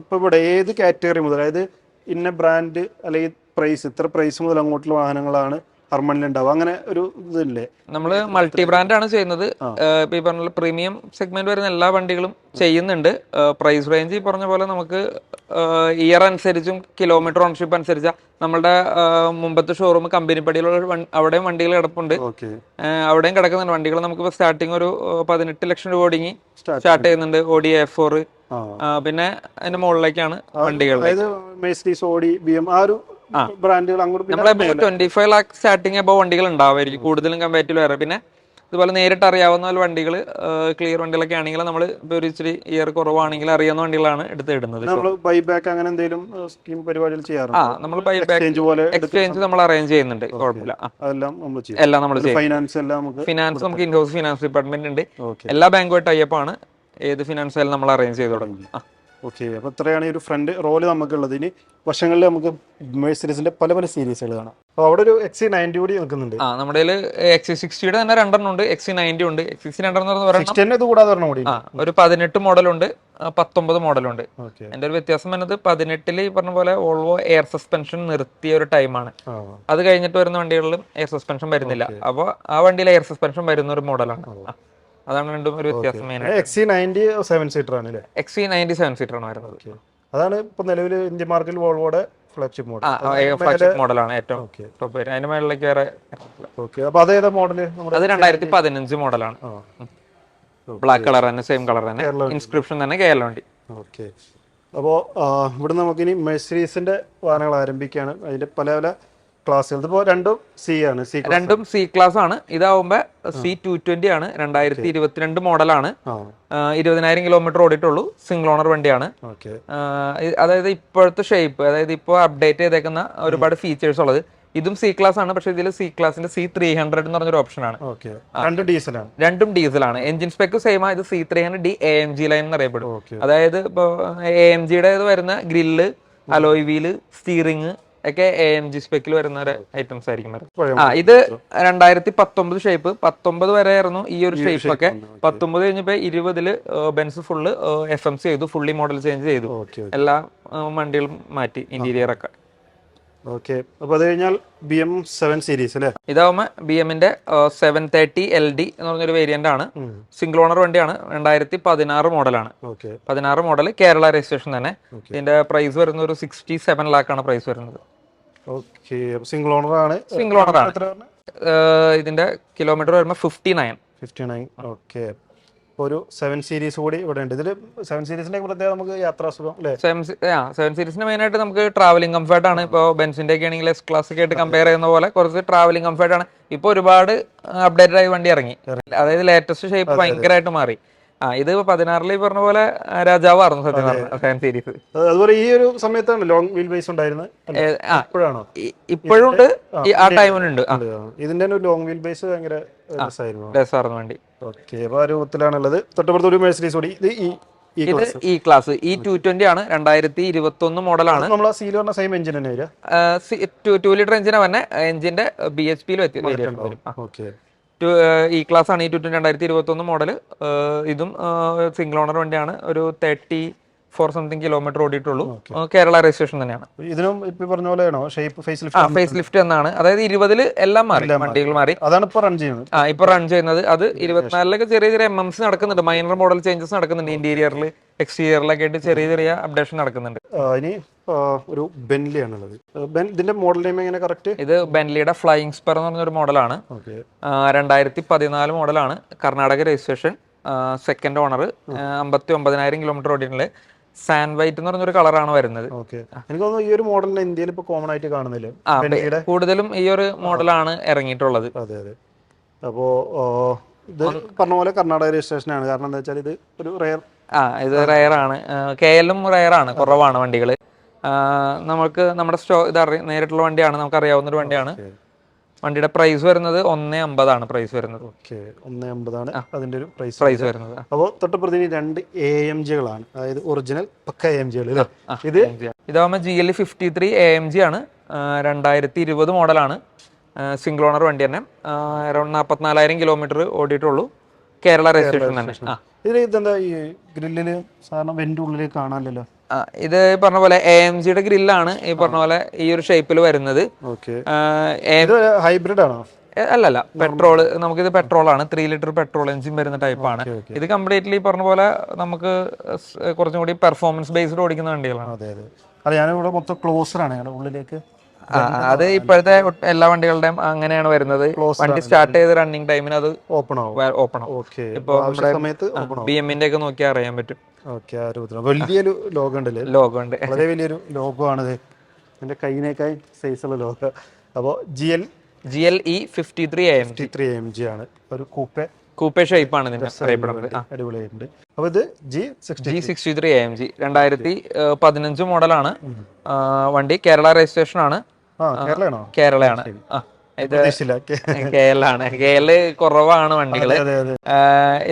ഇപ്പോൾ ഇവിടെ ഏത് കാറ്റഗറി മുതൽ അതായത് ഇന്ന ബ്രാൻഡ് അല്ലെങ്കിൽ പ്രൈസ് ഇത്ര പ്രൈസ് മുതൽ അങ്ങോട്ടുള്ള വാഹനങ്ങളാണ് ഉണ്ടാവുക അങ്ങനെ ഒരു ഇതില്ലേ? നമ്മൾ മൾട്ടി ബ്രാൻഡ് ആണ് ചെയ്യുന്നത്. ഈ പറഞ്ഞ പ്രീമിയം സെഗ്മെന്റ് വരുന്ന എല്ലാ വണ്ടികളും ചെയ്യുന്നുണ്ട്. പ്രൈസ് റേഞ്ച് ഈ പറഞ്ഞ പോലെ നമുക്ക് ഇയർ അനുസരിച്ചും കിലോമീറ്റർ ഓൺഷിപ്പ് അനുസരിച്ച നമ്മുടെ മുമ്പത്തെ ഷോറൂം കമ്പനിപ്പടിയിലുള്ള പടിയിലുള്ള അവിടെയും വണ്ടികൾ കിടപ്പുണ്ട്. അവിടെയും കിടക്കുന്നുണ്ട്. വണ്ടികൾ നമുക്ക് സ്റ്റാർട്ടിങ് ഒരു പതിനെട്ട് ലക്ഷം രൂപ ഒടുങ്ങി സ്റ്റാർട്ട് ചെയ്യുന്നുണ്ട്. ഓഡി എ ഫോർ പിന്നെ അതിന്റെ മുകളിലേക്കാണ് വണ്ടികൾ അതായത് മേസ്ഡീസ് ഓടി ബി എം ആ ഒരു ബ്രാൻഡുകൾ അങ്ങോട്ട് നമ്മളെ ട്വന്റി ഫൈവ് ലാക്ക് സ്റ്റാർട്ടിങ് അപ്പോൾ വണ്ടികൾ ഉണ്ടാവുമായിരിക്കും കൂടുതലും കമ്പാരിറ്റീവ് വേറെ പിന്നെ ഇതുപോലെ നേരിട്ട് അറിയാവുന്ന വണ്ടികൾ ക്ലിയർ വണ്ടികളൊക്കെ ആണെങ്കിൽ നമ്മൾ ഇപ്പോൾ ഒരു ഇച്ചിരി ഇയർ കുറവാണെങ്കിൽ അറിയാവുന്ന വണ്ടികളാണ് എടുത്ത് ഇടുന്നത് നമ്മൾ ബൈ ബാക്ക് അങ്ങനെ എന്തെങ്കിലും സ്കീം പരിപാടികൾ ആ ചെയ്യാറുണ്ട് നമ്മൾ ബൈബാക്ക് പോലെ എക്സ്ചേഞ്ച് നമ്മൾ അറേഞ്ച് ചെയ്യുന്നുണ്ട് കുഴപ്പമില്ല. അതെല്ലാം നമ്മൾ ചെയ്യും. എല്ലാം നമ്മൾ ചെയ്യും. ഫൈനാൻസ് എല്ലാം നമുക്ക് ഫിനാൻസ് നമുക്ക് ഇൻഹൗസ് ഫിനാൻസ് ഡിപ്പാർട്ട്മെന്റ് ഉണ്ട്. എല്ലാ ബാങ്കുമായിട്ട് ടൈപ്പ് ആണ്. ഏത് ഫിനാൻസ് ആയാലും നമ്മൾ അറേഞ്ച് ചെയ്ത് തുടങ്ങും ആ. ഓക്കെ അപ്പോൾ ഇത്രയാണ് ഈ ഒരു ഫ്രണ്ട് റോൽ നമുക്കുള്ളത്. ഇനി വശങ്ങളിൽ നമുക്ക് സീരീസിന്റെ പല പല സീരീസുകൾ കാണാം. അപ്പോൾ അവിടെ ഒരു എക്സി നയന്റി കൂടി നിൽക്കുന്നുണ്ട്. ആ നമ്മുടെ എക്സ് സിക്സ്റ്റിയുടെ തന്നെ രണ്ടെണ്ണം ഉണ്ട്. എക്സ് നയന്റി ഉണ്ട് എക്സ് രണ്ടെണ്ണം ഇത് കൂടാതെ ഒരെണ്ണം കൂടി ആ ഒരു പതിനെട്ട് മോഡലുണ്ട് പത്തൊമ്പത് മോഡലുണ്ട്. എന്റെ എന്റെ ഒരു വ്യത്യാസം വരുന്നത് പതിനെട്ടിൽ ഈ പറഞ്ഞ പോലെ ഓൾവോ എയർ സസ്പെൻഷൻ നിർത്തിയ ഒരു ടൈമാണ് അത് കഴിഞ്ഞിട്ട് വരുന്ന വണ്ടികളിലും എയർ സസ്പെൻഷൻ വരുന്നില്ല. അപ്പോൾ ആ വണ്ടിയിൽ എയർ സസ്പെൻഷൻ വരുന്ന ഒരു മോഡലാണ് അതാണ് രണ്ടും ഒരു വ്യത്യാസം main XC ninety seven seater ആണ് അല്ലേ എക്സ് നയന്റി സെവൻ സീറ്റർ ആണ് വരുന്നത്. അതാണ് ഇപ്പൊ നിലവിൽ ഇന്ത്യൻ മാർക്കറ്റിൽ വോൾവോടെ ഫ്ലാഗ്ഷിപ്പ് മോഡൽ ഫ്ലാഗ്ഷിപ്പ് മോഡലാണ് ഏറ്റവും ടോപ്പ് വരും. അതിന്റെ മേളിലേക്ക് വേറെ ഓക്കെ അപ്പോൾ അതേതാ മോഡൽ അത് രണ്ടായിരത്തി പതിനഞ്ച് മോഡലാണ് ബ്ലാക്ക് കളർ തന്നെ സെയിം കളർ തന്നെ. ഇൻസ്ക്രിപ്ഷൻ തന്നെ കേരള വണ്ടി. ഓക്കെ അപ്പോൾ ഇവിടെ നമുക്കിനി മെഴ്സീരീസിന്റെ വാഹനങ്ങൾ ആരംഭിക്കുകയാണ്. അതിന്റെ പല പല ക്ലാസ്സുകൾ ഇതിപ്പോൾ രണ്ടും സി ആണ് സി രണ്ടും സി ക്ലാസ് ആണ്. ഇതാവുമ്പോ സി ടു ട്വന്റി ആണ്. രണ്ടായിരത്തി ഇരുപത്തിരണ്ട് മോഡലാണ് ഇരുപതിനായിരം കിലോമീറ്റർ ഓടിയിട്ടുള്ളൂ. സിംഗിൾ ഓണർ വണ്ടിയാണ്. അതായത് ഇപ്പോഴത്തെ ഷേപ്പ് അതായത് ഇപ്പോൾ അപ്ഡേറ്റ് ചെയ്തേക്കുന്ന ഒരുപാട് ഫീച്ചേഴ്സ് ഉള്ളത്. ഇതും സി ക്ലാസ് ആണ്. പക്ഷേ ഇതിൽ സി ക്ലാസിന്റെ സി ത്രീ ഹൺഡ്രഡ് എന്ന് പറഞ്ഞൊരു ഓപ്ഷൻ ആണ്. ഓക്കെ രണ്ടും ഡീസലാണ് രണ്ടും ഡീസലാണ് എഞ്ചിൻ സ്പെക്ക് സെയിം ഇത് C three hundred D A M G line എന്ന് അറിയപ്പെടും അതായത് ഇപ്പോൾ എ എം ജിയുടെ വരുന്ന ഗ്രില്ല് അലോയ് വീൽ സ്റ്റീറിങ് ഒക്കെ എ എം ജി സ്പെക്കിൽ വരുന്ന ഒരു ഐറ്റംസ് ആയിരിക്കും ആ ഇത് രണ്ടായിരത്തി പത്തൊമ്പത് ഷേപ്പ് പത്തൊമ്പത് വരെ ആയിരുന്നു ഈ ഒരു ഷേപ്പ് ഒക്കെ. പത്തൊമ്പത് കഴിഞ്ഞപ്പോ ഇരുപതിൽ Benz full F M C ചെയ്തു ഫുള്ളി മോഡൽ ചേഞ്ച് ചെയ്തു. എല്ലാ വണ്ടികളും മാറ്റി ഇന്റീരിയർ ഒക്കെ. ഓക്കെ. അപ്പോൾ അത് കഴിഞ്ഞാൽ ബി എം സെവൻ സീരീസ് അല്ലേ? ഇതാവുമ്പോ ബി എമ്മിന്റെ സെവൻ തേർട്ടി എൽ ഡി എന്ന് പറഞ്ഞൊരു വേരിയന്റ് ആണ്. സിംഗിൾ ഓണർ വണ്ടിയാണ്. രണ്ടായിരത്തി പതിനാറ് മോഡലാണ് പതിനാറ് മോഡൽ കേരള രജിസ്ട്രേഷൻ തന്നെ. ഇതിന്റെ പ്രൈസ് വരുന്ന ഒരു സിക്സ്റ്റി സെവൻ ലാക്ക് ആണ് പ്രൈസ് വരുന്നത്. ഓക്കെ സിംഗിൾ ഓണർ ആണ്. സിംഗിൾ ഓണർ ആണ്. ഇതിന്റെ കിലോമീറ്റർ വരുമ്പോൾ fifty nine fifty nine okay. ഒരു സെവൻ സീരീസ് കൂടി ഇവിടെ ഉണ്ട്. ഇതിൽ സെവൻ സീരീസിന്റെ പ്രത്യേകത നമുക്ക് യാത്രാസുഖം അല്ലേ? സെവൻ സെവൻ സീരീസിന് മെയിൻ ആയിട്ട് നമുക്ക് ട്രാവലിംഗ് കംഫർട്ട് ആണ്. ഇപ്പോൾ ബെൻസിന്റെ ഒക്കെ ആണെങ്കിൽ എസ് ക്ലാസ് ഒക്കെ ആയിട്ട് കമ്പയർ ചെയ്യുന്ന പോലെ കുറച്ച് ട്രാവലിംഗ് കംഫർട്ട് ആണ്. ഇപ്പോൾ ഒരുപാട് അപ്ഡേറ്റഡ് ആയി വണ്ടി ഇറങ്ങി. അതായത് ലേറ്റസ്റ്റ് ഷേപ്പ് ഭയങ്കരമായിട്ട് മാറി. ആ ഇത് പതിനാറിൽ ഈ പറഞ്ഞ പോലെ രാജാവായിരുന്നു സത്യം പറഞ്ഞ സെവൻ സീരീസ്. അതുപോലെ ഈ ഒരു സമയത്താണ് ലോങ് വീൽ ബേസ് ഉണ്ടായിരുന്നത്. ഇപ്പോഴാണോ? ഇപ്പോഴും ഉണ്ട്. ആ ടൈമിനുണ്ട് ഇതിന്റെ തന്നെ ഒരു ലോങ് വീൽ ബേസ് ഭയങ്കര രസമായിരുന്നു. വണ്ടി. ഓക്കെ അപ്പൊ ആ രൂപത്തിലാണുള്ളത്. തൊട്ടപ്പുറത്ത് ഒരു മേഴ്സീസ് കൂടി. ഇത് ഈ ഇത് ഈ ക്ലാസ് ഈ ടു ട്വന്റി ആണ്. രണ്ടായിരത്തി ഇരുപത്തി ഒന്ന് മോഡലാണ് സെയിം എഞ്ചിൻ തന്നെ ടു ലിറ്റർ എഞ്ചിനെ തന്നെ എഞ്ചിന്റെ ബി എച്ച് പിയിൽ വ്യത്യാസം ഈ ക്ലാസ് ആണ് ഈ ടു രണ്ടായിരത്തി ഇരുപത്തൊന്ന് മോഡൽ ഇതും സിംഗിൾ ഓണർ വണ്ടിയാണ്. ഒരു thirty four something kilometre ഓടിയിട്ടുള്ളൂ. Kerala registration തന്നെയാണ്. ഇതിനും ഇപ്പൊ പറഞ്ഞ പോലെയാണോ? ഷേപ്പ് ഫേസ് ആ ലിഫ്റ്റ് ഫേസ് ലിഫ്റ്റ് എന്നാണ്. അതായത് ഇരുപതിൽ എല്ലാം മാറി വണ്ടികൾ മാറി. അതാണ് ഇപ്പൊ റൺ ചെയ്യുന്നത്. ആ ഇപ്പൊ റൺ ചെയ്യുന്നത്. അത് ഇരുപത്തിനാലിലൊക്കെ ചെറിയ ചെറിയ എം എംസ് നടക്കുന്നുണ്ട്. മൈനർ മോഡൽ ചേഞ്ചസ് നടക്കുന്നുണ്ട് ഇന്റീരിയറിൽ എക്സ്റ്റീരിയറിലൊക്കെ ആയിട്ട് ചെറിയ ചെറിയ അപ്ഡേഷൻ നടക്കുന്നുണ്ട്. ഇനി ഒരു ബെൻലി ആണുള്ളത്. ഇതിന്റെ മോഡൽ നെയിം എങ്ങനെ കറക്റ്റ് ഇത് ബെൻലിയുടെ ഫ്ലൈയിങ് സ്പെർ എന്ന് പറഞ്ഞൊരു മോഡലാണ് രണ്ടായിരത്തി പതിനാല് മോഡലാണ് കർണാടക രജിസ്ട്രേഷൻ സെക്കൻഡ് ഓണർ അമ്പത്തി ഒമ്പതിനായിരം കിലോമീറ്റർ ഓടിയിട്ടുള്ളത്. സാൻ വൈറ്റ് എന്ന് പറഞ്ഞൊരു കളറാണ് വരുന്നത്. എനിക്ക് തോന്നുന്നു ഈ ഒരു മോഡലിന് ഇന്ത്യയിൽ ഇപ്പൊ കോമൺ ആയിട്ട് കാണുന്നില്ല? കൂടുതലും ഈ ഒരു മോഡലാണ് ഇറങ്ങിയിട്ടുള്ളത്. അതെ അതെ. അപ്പോ ഇത് പറഞ്ഞ പോലെ കർണാടക രജിസ്ട്രേഷൻ ആണ് കാരണം എന്താ വെച്ചാൽ ഇത് ഒരു റെയർ ആ ഇത് റയർ ആണ്. കെ എല്ലും റയർ ആണ് കുറവാണ് വണ്ടികൾ നമുക്ക് നമ്മുടെ സ്റ്റോ ഇത് നേരിട്ടുള്ള വണ്ടിയാണ് നമുക്ക് അറിയാവുന്ന ഒരു വണ്ടിയാണ് വണ്ടിയുടെ പ്രൈസ് വരുന്നത് ഒന്നേ അമ്പതാണ് പ്രൈസ് വരുന്നത്. ഓക്കെ ഒന്ന് അമ്പതാണ് അതിന്റെ ഒരു പ്രൈസ് പ്രൈസ് വരുന്നത്. അപ്പോൾ തൊട്ട് പ്രതിനിധി രണ്ട് എ എം ജികളാണ് അതായത് ഒറിജിനൽ പക്ക എ എം ജികൾ ഇത് ഇതാവുമ്പോൾ G L fifty three A M G ആണ്. രണ്ടായിരത്തി ഇരുപത് മോഡലാണ്. സിംഗിൾ ഓണർ വണ്ടി തന്നെ. അറൗണ്ട് നാൽപ്പത്തിനാലായിരം കിലോമീറ്റർ ഓടിയിട്ടുള്ളൂ. കേരള രജിസ്ട്രേഷൻ തന്നെ. ഇതിൽ ഇതെന്താ ഈ ഗ്രില്ലിൽ സാധാരണ വെന്റെ ഉള്ളിൽ കാണാനില്ലല്ലോ? ആ, ഇത് പറഞ്ഞ പോലെ എ എം ജിയുടെ ഗ്രില്ലാണ് ഈ പറഞ്ഞ പോലെ ഈ ഒരു ഷേപ്പിൽ വരുന്നത്. ഹൈബ്രിഡ് ആണോ അല്ലല്ല പെട്രോൾ നമുക്കിത് പെട്രോൾ ആണ്. ത്രീ ലിറ്റർ പെട്രോൾ എഞ്ചിൻ വരുന്ന ടൈപ്പാണ് ഇത് കംപ്ലീറ്റ്ലി പറഞ്ഞ പോലെ നമുക്ക് കുറച്ചും കൂടി പെർഫോമൻസ് ബേസ്ഡ് ഓടിക്കുന്ന വണ്ടികളാണ്. അതെ അതെ. അല്ല ഞാനിവിടെ മൊത്തം ക്ലോസർ ആണ്. ഉള്ളിലേക്ക് അത് ഇപ്പോഴത്തെ എല്ലാ വണ്ടികളുടെയും അങ്ങനെയാണ് വരുന്നത്. വണ്ടി സ്റ്റാർട്ട് ചെയ്ത് റണ്ണിങ് ടൈമിന് അത് ഓപ്പൺ ആവും. ഓപ്പൺ ആവും. ഇപ്പൊ സമയത്ത് ബി എമ്മിന്റെ ഒക്കെ നോക്കിയാൽ അറിയാൻ പറ്റും. വലിയൊരു ലോഗോ ഉണ്ടല്ലേ ലോഗോ ഉണ്ട് വളരെ വലിയൊരു ലോഗോ ആണിത് എന്റെ കൈയിനേക്കായി സൈസുള്ള ലോഗോ അപ്പോൾ G L G L E fifty three M fifty three M G ആണ്. ഒരു കൂപ്പെ കൂപ്പേ ഷേപ്പ് ആണ് അടിപൊളിയായിട്ടുണ്ട്. അപ്പോൾ ഇത് G G sixty three M G രണ്ടായിരത്തി പതിനഞ്ച് മോഡലാണ് വണ്ടി കേരള രജിസ്ട്രേഷൻ ആണ് കേരളയാണോ? ഇത് കേരളാണ്. കേരള കുറവാണ് വണ്ടികൾ.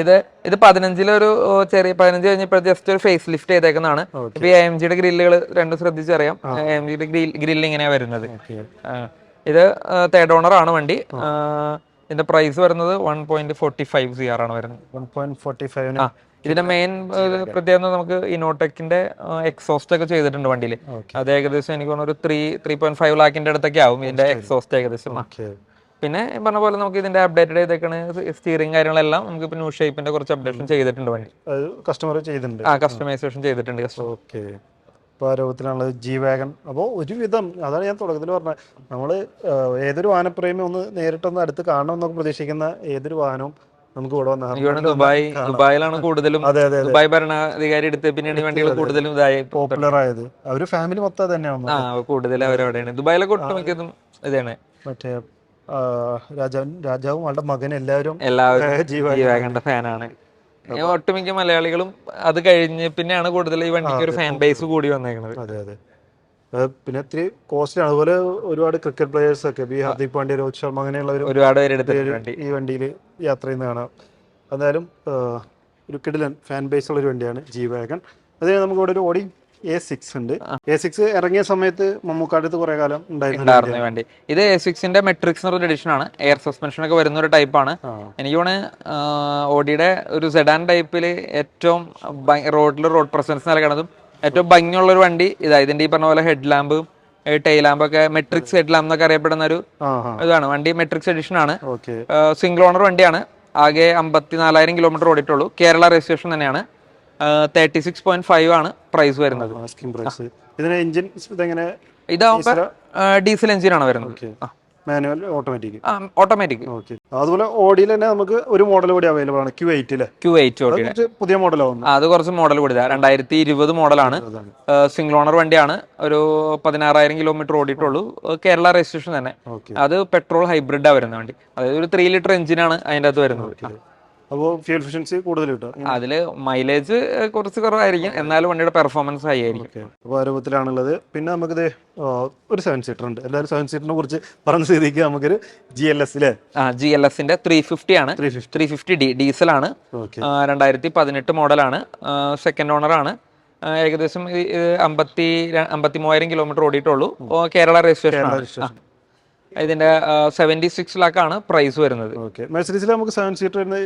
ഇത് ഇത് പതിനഞ്ചിലൊരു ചെറിയ പതിനഞ്ച് കഴിഞ്ഞപ്പോൾ ജസ്റ്റ് ഒരു ഫേസ് ലിഫ്റ്റ് ചെയ്തേക്കുന്നതാണ് ഇപ്പൊ എ എം ജിയുടെ ഗ്രില്ലുകൾ രണ്ടും ശ്രദ്ധിച്ചറിയാം. എ എം ജിയുടെ ഗ്രില്ല് ഇങ്ങനെയാ വരുന്നത്. ഇത് തേർഡ് ഓണർ ആണ് വണ്ടി. ഇതിന്റെ പ്രൈസ് വരുന്നത് one point forty five C R ആണ് വരുന്നത്. ഇതിന്റെ മെയിൻ പ്രത്യേകത നമുക്ക് ഇനോടെക്കിന്റെ എക്സോസ്റ്റ് ഒക്കെ ചെയ്തിട്ടുണ്ട് വണ്ടിയിൽ അത് ഏകദേശം എനിക്ക് തോന്നുന്നു ഒരു ത്രീ ത്രീ പോയിന്റ് ഫൈവ് ലാഖിന്റെ അടുത്തൊക്കെ ആവും ഇതിന്റെ എക്സോസ്റ്റ് ഏകദേശം. പിന്നെ പറഞ്ഞ പോലെ നമുക്ക് ഇതിന്റെ അപ്ഡേറ്റഡ് ചെയ്തേക്കാണ് സ്റ്റിയറിംഗ് കാര്യങ്ങളെല്ലാം നമുക്ക് ഇപ്പൊ ന്യൂ ഷേപ്പിന്റെ കുറച്ച് അപ്ഡേഷൻ ചെയ്തിട്ടുണ്ട് വണ്ടി. കസ്റ്റമർ ചെയ്തിട്ടുണ്ട്. ആ കസ്റ്റമൈസേഷൻ ചെയ്തിട്ടുണ്ട് ഓക്കെ ഇപ്പോൾ ആ രൂപത്തിലാണുള്ളത് ജി വാഗൺ അപ്പോൾ ഒരുവിധം അതാണ് ഞാൻ തുടക്കത്തിൽ പറഞ്ഞത്. നമ്മൾ ഏതൊരു വാഹനപ്രേമി ഒന്ന് നേരിട്ടൊന്ന് അടുത്ത് കാണണം എന്നൊക്കെ പ്രതീക്ഷിക്കുന്ന ഏതൊരു വാഹനവും നമുക്ക് ഇവിടെ വന്നാൽ ദുബായ് ദുബായിലാണ് കൂടുതലും അതെ അതെ ദുബായ് ഭരണാധികാരി എടുത്ത് പിന്നീട് വണ്ടികൾ കൂടുതലും ഇതായി പോപ്പുലർ ആയത് അവർ ഫാമിലി മൊത്തം തന്നെയാണ് ആ കൂടുതൽ അവരവിടെയാണ്. ദുബായിലൊക്കെ ഒട്ടുമിക്കതും ഇതാണ്. മറ്റേ ആ, രാജാവൻ രാജാവും അവളുടെ മകൻ എല്ലാവരും എല്ലാവരും ഫാനാണ്. ഒട്ടുമിക്ക മലയാളികളും അത് കഴിഞ്ഞ് പിന്നെയാണ് കൂടുതൽ ഈ വണ്ടിക്ക് ഒരു ഫാൻ ബേസ് കൂടി വന്നേക്കുന്നത് അതെ അത്. പിന്നെ ഇത്തിരി കോസ്റ്റ്ലി ആണ്. അതുപോലെ ഒരുപാട് ക്രിക്കറ്റ് പ്ലേയേഴ്സ് ഒക്കെ ബി ഹാർദിക് പാണ്ഡ്യ രോഹിത് ശർമ്മ അങ്ങനെയുള്ള ഒരുപാട് ഈ വണ്ടിയിൽ യാത്ര ചെയ്യുന്ന കാണാം. എന്തായാലും ഒരു കിടിലൻ ഫാൻ ബേസ് ഉള്ള ഒരു വണ്ടിയാണ് ജി വാഗൺ അത് നമുക്ക് ഇവിടെ ഒരു ഓടി എ സിക്സ് ഉണ്ട്. എ സിക്സ് ഇറങ്ങിയ സമയത്ത് മമ്മൂക്കാട്ടത്ത് കുറെ കാലം ഉണ്ടായിരുന്നു വണ്ടി. ഇത് എ സിക്സിന്റെ മെട്രിക്സ് എന്നൊരു എഡിഷൻ ആണ്. എയർ സസ്പെൻഷൻ ഒക്കെ വരുന്ന ഒരു ടൈപ്പാണ് ആണ്. എനിക്ക് തോന്നുന്നു ഓഡിയുടെ ഒരു സെഡാൻ ടൈപ്പിൽ ഏറ്റവും റോഡിൽ റോഡ് പ്രസൻസ് നൽകണതും ഏറ്റവും ഭംഗിയുള്ള ഒരു വണ്ടി ഇതാ ഇതിന്റെ ഈ പറഞ്ഞ പോലെ ഹെഡ് ലാമ്പ് ടൈൽ ലാമ്പ് ഒക്കെ മെട്രിക്സ് ഹെഡ് ലാമ്പ് എന്നൊക്കെ അറിയപ്പെടുന്ന ഒരു ഇതാണ്. വണ്ടി മെട്രിക്സ് എഡിഷൻ ആണ്. സിംഗിൾ ഓണർ വണ്ടിയാണ്. ആകെ അമ്പത്തി നാലായിരം കിലോമീറ്റർ ഓടിയിട്ടുള്ളൂ. കേരള രജിസ്ട്രേഷൻ തന്നെയാണ്. തേർട്ടി സിക്സ് പോയിന്റ് ഫൈവ് ആണ് പ്രൈസ് വരുന്നത്. ഇതാവുമ്പോ ഡീസൽ എഞ്ചിൻ ആണ് വരുന്നത്. മാനുവൽ ഓട്ടോമാറ്റിക് ഓട്ടോമാറ്റിക് ഓക്കെ അതുപോലെ ഓഡിയിൽ തന്നെ നമുക്ക് ഒരു മോഡൽ കൂടി അവൈലബിൾ ആണ് ക്യൂ എയ്റ്റ് അല്ലേ ക്യൂ എയ്റ്റ് ഓടി പുതിയ മോഡലാവുന്നു അത് കുറച്ച് മോഡൽ കൂടി രണ്ടായിരത്തി ഇരുപത് മോഡലാണ് സിംഗിൾ ഓണർ വണ്ടിയാണ്. ഒരു പതിനാറായിരം കിലോമീറ്റർ ഓടിയിട്ടുള്ളൂ. കേരള രജിസ്ട്രേഷൻ തന്നെ. അത് പെട്രോൾ ഹൈബ്രിഡാ വരുന്ന വണ്ടി. അതായത് ഒരു ത്രീ ലിറ്റർ എഞ്ചിനാണ് അതിന്റെ അകത്ത് വരുന്നത്. അപ്പോൾ ഫ്യൂൽ എഫിഷ്യൻസി കൂടുതൽ കിട്ടും. അതിൽ മൈലേജ് കുറച്ച് കുറവായിരിക്കും. എന്നാലും വണ്ടിയുടെ പെർഫോമൻസ് ഹൈ ആയിരിക്കും. അപ്പോൾ ആ രൂപത്തിലാണുള്ളത് പിന്നെ നമുക്ക് ഒരു സെവൻ സീറ്റർ ഉണ്ട്. എല്ലാവരും സെവൻ സീറ്ററിനെ കുറിച്ച് പറഞ്ഞ സ്ഥിതിക്ക് നമുക്കൊരു ജി എൽ എസ് ആ ജി എൽ എസിന്റെ ത്രീ ഫിഫ്റ്റി ആണ്. ത്രീ ഫിഫ്റ്റി ഡി ഡീസൽ ആണ് രണ്ടായിരത്തി പതിനെട്ട് മോഡലാണ്. സെക്കൻഡ് ഓണർ ആണ്. ഏകദേശം അമ്പത്തി അമ്പത്തി മൂവായിരം കിലോമീറ്റർ ഓടിയിട്ടുള്ളൂ. കേരള രജിസ്ട്രേഷൻ ഇതിന്റെ സെവന്റി സിക്സ് ലാക്കാണ് പ്രൈസ് വരുന്നത്. നമുക്ക് സെവൻ സീറ്റർ വരുന്ന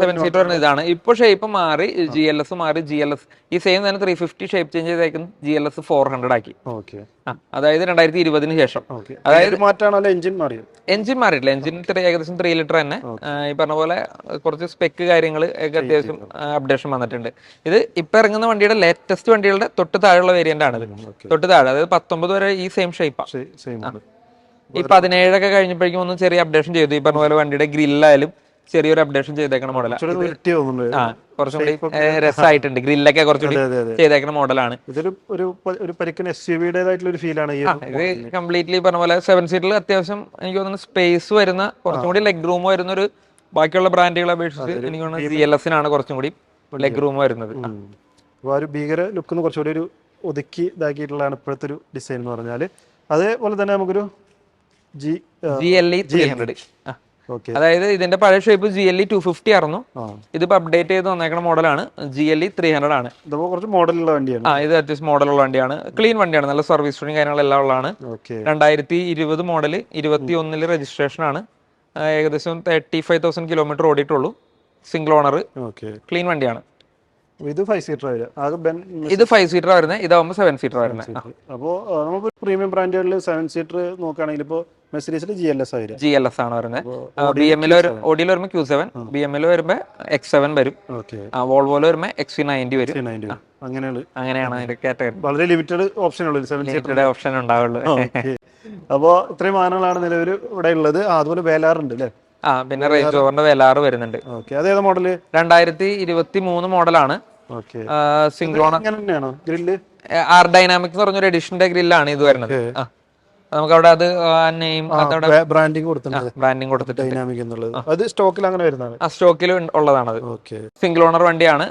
സെവൻ സീറ്റർ വരുന്നത് ഇതാണ്. ഇപ്പോൾ ഷേപ്പ് മാറി ജി എൽ എസ് മാറി ജി എൽ എസ് ഈ സെയിം തന്നെ ത്രീ ഫിഫ്റ്റി ഷേപ്പ് ചേഞ്ച് ചെയ്തേക്കും G L S four hundred ആക്കി. ഓക്കെ അതായത് രണ്ടായിരത്തി ഇരുപതിന് ശേഷം. അതായത് മാറ്റാണല്ലോ എഞ്ചിൻ മാറിയത് എഞ്ചിൻ മാറിയിട്ടില്ല. എഞ്ചിൻ ഏകദേശം ത്രീ ലിറ്റർ തന്നെ. ഈ പറഞ്ഞ പോലെ കുറച്ച് സ്പെക്ക് കാര്യങ്ങൾ ഒക്കെ അത്യാവശ്യം അപ്ഡേഷൻ വന്നിട്ടുണ്ട്. ഇത് ഇപ്പൊ ഇറങ്ങുന്ന വണ്ടിയുടെ ലേറ്റസ്റ്റ് വണ്ടികളുടെ തൊട്ട് താഴെയുള്ള വേരിയന്റ് ആണ് തൊട്ട് താഴെ അതായത് പത്തൊമ്പത് വരെ ഈ സെയിം ഷേപ്പാണ് ഈ പതിനേഴൊക്കെ കഴിഞ്ഞപ്പോഴേക്കും ഒന്ന് ചെറിയ അപ്ഡേഷൻ ചെയ്തു. ഈ പറഞ്ഞ പോലെ വണ്ടിയുടെ ഗ്രില്ലായാലും ചെറിയൊരു അപ്ഡേഷൻ ചെയ്തേക്കണ മോഡൽ കുറച്ചും കൂടി രസമായിട്ടുണ്ട് ഗ്രില്ലൊക്കെ അതെ. ചെയ്തേക്കുന്ന മോഡലാണ് ഇതൊരു ഒരു ഒരു എസ് ഒരു ഫീലാണ് ഇത് കംപ്ലീറ്റ്ലി പറഞ്ഞ പോലെ സെവൻ സീറ്റിൽ അത്യാവശ്യം എനിക്ക് തോന്നുന്നു സ്പേസ് വരുന്ന കുറച്ചും കൂടി ലെഗ് റൂം വരുന്ന ഒരു ബാക്കിയുള്ള ബ്രാൻഡുകളെ അപേക്ഷിച്ച് എനിക്ക് തോന്നുന്നു ജി എൽ എസിനാണ് കുറച്ചും കൂടി ലെഗ് റൂം വരുന്നത്. ആ ഒരു ഭീകര ലുക്ക് കുറച്ചുകൂടി ഒരു ഒതുക്കി ഇതാക്കിയിട്ടുള്ളതാണ് ഇപ്പോഴത്തെ ഒരു ഡിസൈൻ എന്ന് പറഞ്ഞാൽ അതേപോലെ തന്നെ നമുക്കൊരു G G L E three hundred അതായത് ഇതിന്റെ പഴയ shape G L E two fifty ആയിരുന്നു. ഇതിപ്പോ അപ്ഡേറ്റ് ചെയ്ത് വന്നേക്കുന്ന മോഡലാണ് G L E three hundred ആണ്. കുറച്ച് മോഡലുള്ള വണ്ടിയാണ്. ആ ഇത് അത്യാവശ്യം മോഡലുള്ള വണ്ടിയാണ്. ക്ലീൻ വണ്ടിയാണ്. നല്ല സർവീസ് കാര്യങ്ങളെല്ലാം ഉള്ളതാണ്. രണ്ടായിരത്തി ഇരുപത് മോഡൽ ഇരുപത്തി ഒന്നിൽ രജിസ്ട്രേഷൻ ആണ്. ഏകദേശം തേർട്ടി ഫൈവ് തൗസൻഡ് കിലോമീറ്റർ ഓടിയിട്ടുള്ളൂ സിംഗിൾ ഓണർ ക്ലീൻ വണ്ടിയാണ്. ഇത് ഫൈവ് സീറ്റർ വരിക ഇത് ഫൈവ് സീറ്റർ വരുന്നത് ഇതാവുമ്പോൾ സെവൻ സീറ്റർ വരുന്നത് അപ്പോൾ നമുക്ക് പ്രീമിയം ബ്രാൻഡുകളിൽ സെവൻ സീറ്റർ നോക്കുകയാണെങ്കിൽ ഇപ്പോൾ മെസ്സീരീസിൽ ജി എൽ എസ് ആയിരിക്കും ജി എൽ എസ് ആണ് വരുന്നത്. ബി എമ്മിൽ ഓഡിയിൽ വരുമ്പോൾ ക്യൂ സെവൻ ബി എമ്മിൽ വരുമ്പോൾ എക്സ് സെവൻ വരും. ഓക്കെ വോൾവോയിൽ വരുമ്പോൾ എക്സ് നയന്റി വരും. നയന്റി അങ്ങനെയാണ്. അങ്ങനെയാണ് അതിന്റെ കാറ്റഗറി വളരെ ലിമിറ്റഡ് ഓപ്ഷൻ ലിമിറ്റഡ് ഓപ്ഷൻ ഉണ്ടാവുള്ളൂ. അപ്പോൾ ഇത്രയും വാഹനങ്ങളാണ് നിലവിൽ ഇവിടെ ഉള്ളത്. അതുപോലെ വേലാറുണ്ട് അല്ലേ? ആ പിന്നെ റേഞ്ച് ഓവറിന്റെ വേലാറ് വരുന്നുണ്ട്. അതേത് മോഡൽ രണ്ടായിരത്തി ഇരുപത്തി മൂന്ന് മോഡലാണ് തന്നെയാണോ? ഗ്രില്ല് ആർ ഡൈനാമിക് എന്ന് പറഞ്ഞൊരു എഡിഷന്റെ ഗ്രില്ലാണ് ഇത് വരുന്നത്. ആ. നമുക്ക് അവിടെ അത് നെയിം അതവിടെ ബ്രാൻഡിങ് കൊടുത്തിട്ടുണ്ട്. ബ്രാൻഡിങ് കൊടുത്തിട്ട് ഡൈനാമിക് എന്നുള്ളത്. അത് സ്റ്റോക്കിൽ അങ്ങനെ വരുന്നതാണ്. ആ സ്റ്റോക്കിൽ ഉള്ളതാണ് സിംഗിൾ ഓണർ വണ്ടിയാണ്.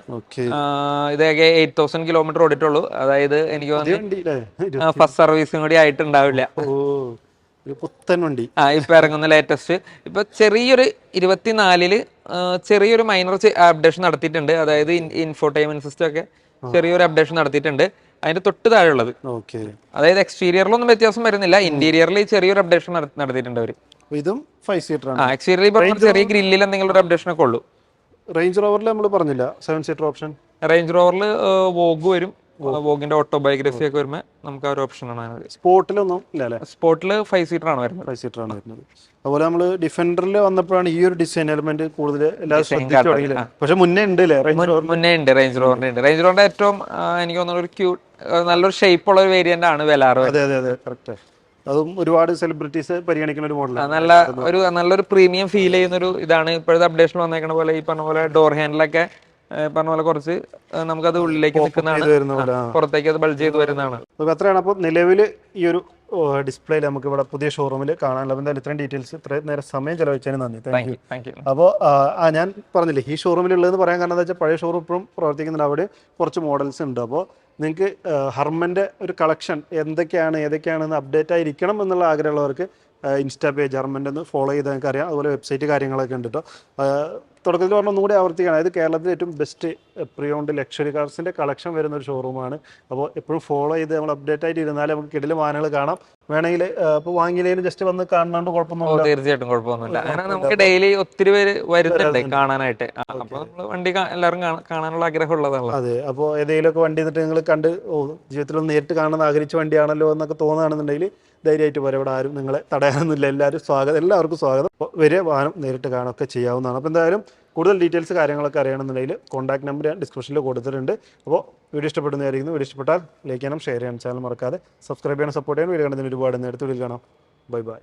ഇത് ഏകെ ഇത് എയ്റ്റ് തൗസൻഡ് കിലോമീറ്റർ ഓടിട്ടുള്ളൂ അതായത് എനിക്ക് തോന്നുന്നു ഫസ്റ്റ് സർവീസും കൂടി ആയിട്ടുണ്ടാവില്ല. പുത്തൻ വണ്ടി. ആ ഇപ്പൊ ഇറങ്ങുന്ന ലേറ്റസ്റ്റ് ഇപ്പൊ ചെറിയൊരു ഇരുപത്തിനാലിൽ ചെറിയൊരു മൈനർ അപ്ഡേഷൻ നടത്തിയിട്ടുണ്ട്. അതായത് ഇൻഫോർടൈൻമെന്റ് സിസ്റ്റം ഒക്കെ ചെറിയൊരു അപ്ഡേഷൻ നടത്തിയിട്ടുണ്ട്. അതിന്റെ തൊട്ട് താഴെയുള്ളത്. അതായത് എക്സ്റ്റീരിയറിലൊന്നും വ്യത്യാസം വരുന്നില്ല. ഇന്റീരിയറിൽ ചെറിയൊരു അപ്ഡേഷൻ നടത്തിയിട്ടുണ്ട് അവർ. ഇതും ഫൈവ് സീറ്റർ ആണ്. എക്സ്റ്റീരിയറിൽ പറഞ്ഞ ചെറിയ ഗ്രില്ലിൽ എന്തെങ്കിലും ഒരു അപ്ഡേഷൻ ഒക്കെ ഉള്ളൂ. റേഞ്ച് റോവറിൽ നമ്മൾ പറഞ്ഞില്ല. സെവൻ സീറ്റർ ഓപ്ഷൻ റേഞ്ച് റോവറിൽ വോഗ് വരും. വോഗിന്റെ ഓട്ടോബയോഗ്രഫി ഒക്കെ വരുമ്പോൾ നമുക്ക് ആ ഒരു ഓപ്ഷൻ ആണ്. അതിനകത്ത് സ്പോർട്ടിലൊന്നും ഇല്ല അല്ലേ സ്പോട്ടിൽ ഫൈവ് സീറ്റർ ആണ് വരുന്നത്. ഫൈവ് സീറ്റർ ആണ് വരുന്നത്. അതുപോലെ നമ്മൾ ഡിഫൻഡറിൽ വന്നപ്പോഴാണ് ഈ ഒരു ഡിസൈൻ എലമെന്റ് കൂടുതൽ എല്ലാവരും ശ്രദ്ധിച്ചു പക്ഷെ മുന്നേ ഉണ്ട് അല്ലേ റേഞ്ച് മുന്നേ ഉണ്ട് റേഞ്ച് റോവറിന്റെ ഉണ്ട്. റേഞ്ച് റോവറിന്റെ ഏറ്റവും എനിക്ക് തോന്നുന്ന ഒരു ക്യൂട്ട് നല്ലൊരു ഷേപ്പ് ഉള്ള ഒരു വേരിയന്റ് ആണ് വെലാറ് അതെ അതെ അതെ. കറക്റ്റ് അതും ഒരുപാട് സെലിബ്രിറ്റീസ് പരിഗണിക്കുന്ന ഒരു മോഡലാണ് നല്ല ഒരു നല്ലൊരു പ്രീമിയം ഫീൽ ചെയ്യുന്ന ഒരു ഇതാണ് ഇപ്പോഴത്തെ അപ്ഡേഷൻ വന്നേക്കുന്ന പോലെ ഈ പറഞ്ഞ പോലെ ഡോർ ഹാൻഡിലൊക്കെ പറഞ്ഞ പോലെ കുറച്ച് നമുക്കത് ഉള്ളിലേക്ക് നിൽക്കുന്നതാണ്. പുറത്തേക്ക് അത് ബൾജ് ചെയ്ത് വരുന്നതാണ്. എത്രയാണ് അപ്പോൾ നിലവിൽ ഈ ഒരു ഡിസ്പ്ലേയിൽ നമുക്ക് ഇവിടെ പുതിയ ഷോറൂമിൽ കാണാനുള്ള എന്തായാലും ഇത്രയും ഡീറ്റെയിൽസ് ഇത്രയും നേരം സമയം ചെലവഴിച്ചതിന് നന്ദി. താങ്ക് യു അപ്പോൾ ആ ഞാൻ പറഞ്ഞില്ലേ ഈ ഷോറൂമിലുള്ളതെന്ന് പറയാൻ കാരണം എന്താ വെച്ചാൽ പഴയ ഷോറൂം ഇപ്പോഴും പ്രവർത്തിക്കുന്നുണ്ട്. അവിടെ കുറച്ച് മോഡൽസ് ഉണ്ട്. അപ്പോൾ നിങ്ങൾക്ക് ഹർമന്റെ ഒരു കളക്ഷൻ എന്തൊക്കെയാണ് ഏതൊക്കെയാണെന്ന് അപ്ഡേറ്റ് ആയിരിക്കണം എന്നുള്ള ആഗ്രഹമുള്ളവർക്ക് ഇൻസ്റ്റാ പേജ് ജർമ്മന്റെ ഒന്ന് ഫോളോ ചെയ്താൽ നിങ്ങൾക്ക് അറിയാം. അതുപോലെ വെബ്സൈറ്റ് കാര്യങ്ങളൊക്കെ ഉണ്ട് കേട്ടോ തുടക്കത്തിൽ പറഞ്ഞ ഒന്നുകൂടി ആവർത്തിക്കുകയാണ്. അതായത് കേരളത്തിലെ ഏറ്റവും ബെസ്റ്റ് പ്രിയോണ്ട് ലക്ഷറി കാർസിന്റെ കളക്ഷൻ വരുന്ന ഒരു ഷോറൂമാണ് അപ്പോൾ എപ്പോഴും ഫോളോ ചെയ്ത് നമ്മൾ അപ്ഡേറ്റ് ആയിട്ട് ഇരുന്നാലും നമുക്ക് കിടിൽ വാഹനങ്ങൾ കാണാം. വേണമെങ്കിൽ ഇപ്പോൾ വാങ്ങിയില്ലെങ്കിലും ജസ്റ്റ് വന്ന് കാണാണ്ട് കുഴപ്പമൊന്നുമില്ല. തീർച്ചയായിട്ടും കുഴപ്പമൊന്നുമില്ല. അങ്ങനെ നമുക്ക് ഡെയിലി ഒത്തിരി പേര് വരുന്നുണ്ട് കാണാനായിട്ട്. അപ്പോൾ നമ്മൾ വണ്ടി എല്ലാവരും കാണാനുള്ള ആഗ്രഹമുള്ളതാണ് അതെ. അപ്പോൾ ഏതെങ്കിലുമൊക്കെ വണ്ടി എന്നിട്ട് നിങ്ങൾ കണ്ട് ഓ ജീവിതത്തിൽ നേരിട്ട് കാണാൻ ആഗ്രഹിച്ച വണ്ടിയാണല്ലോ എന്നൊക്കെ തോന്നുകയാണെന്നുണ്ടെങ്കിൽ ധൈര്യമായിട്ട് പോരാ ഇവിടെ ആരും നിങ്ങളെ തടയാനൊന്നുമില്ല. എല്ലാവരും സ്വാഗതം. എല്ലാവർക്കും സ്വാഗതം. വരെ വാഹനം നേരിട്ട് കാണുകയൊക്കെ ചെയ്യാവുന്നതാണ്. അപ്പോൾ എന്തായാലും കൂടുതൽ ഡീറ്റെയിൽസ് കാര്യങ്ങളൊക്കെ അറിയണമെന്നുണ്ടെങ്കിൽ കോൺടാക്ട് നമ്പർ ഞാൻ ഡിസ്ക്രിപ്ഷനിൽ കൊടുത്തിട്ടുണ്ട്. അപ്പോൾ വീഡിയോ ഇഷ്ടപ്പെടുന്നതായിരിക്കും വീഡിയോ ഇഷ്ടപ്പെട്ടാൽ ലൈക്ക് ചെയ്യണം ഷെയർ ചെയ്യണം ചാനൽ മറക്കാതെ സബ്സ്ക്രൈബ് ചെയ്യണം സപ്പോർട്ട് ചെയ്യണം. വീഡിയോ കണ്ടതിന് ഒരുപാട് നേരത്തെ വീഡിയോ കാണാം. Bye bye.